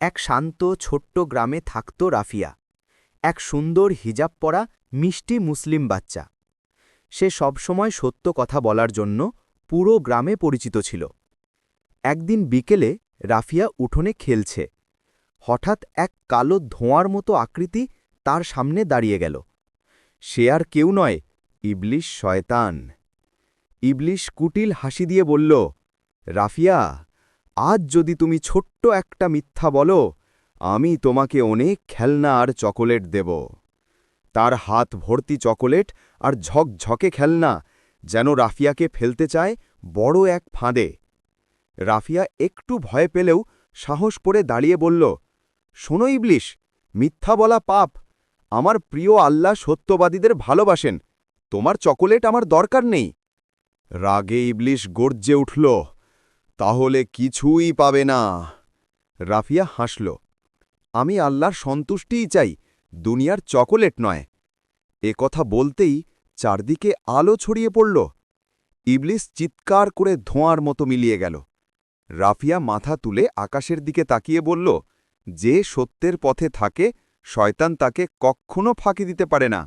এক শান্ত, ছোট্ট গ্রামে থাকত রাফিয়া। এক সুন্দর হিজাব পরা, মিষ্টি মুসলিম বাচ্চা। সে সবসময় সত্য কথা বলার জন্য পুরো গ্রামে পরিচিত ছিল। একদিন বিকেলে রাফিয়া উঠোনে খেলছে। হঠাৎ এক কালো ধোঁয়ার মতো আকৃতি তার সামনে দাঁড়িয়ে গেল। সে আর কেউ নয়, ইবলিশ শয়তান। ইবলিশ কুটিল হাসি দিয়ে বলল, রাফিয়া আজ যদি তুমি ছোট্ট একটা মিথ্যা বলো, আমি তোমাকে অনেক খেলনা আর চকোলেট দেব। তার হাত ভর্তি চকোলেট আর ঝকঝকে খেলনা, যেন রাফিয়াকে ফেলতে চায় বড় এক ফাঁদে। রাফিয়া একটু ভয় পেলেও সাহস পড়ে দাঁড়িয়ে বলল, শোনো ইবলিশ, মিথ্যা বলা পাপ। আমার প্রিয় আল্লাহ সত্যবাদীদের ভালোবাসেন। তোমার চকোলেট আমার দরকার নেই। রাগে ইবলিশ গর্জে উঠল তাহলে কিছুই পাবে না। রাফিয়া হাসল। আমি আল্লাহর সন্তুষ্টিই চাই, দুনিয়ার চকোলেট নয়। এ কথা বলতেই চারদিকে আলো ছড়িয়ে পড়ল। ইবলিস চিৎকার করে ধোঁয়ার মতো মিলিয়ে গেল। রাফিয়া মাথা তুলে আকাশের দিকে তাকিয়ে বলল, যে সত্যের পথে থাকে, শয়তান তাকে কক্ষণও ফাঁকি দিতে পারে না।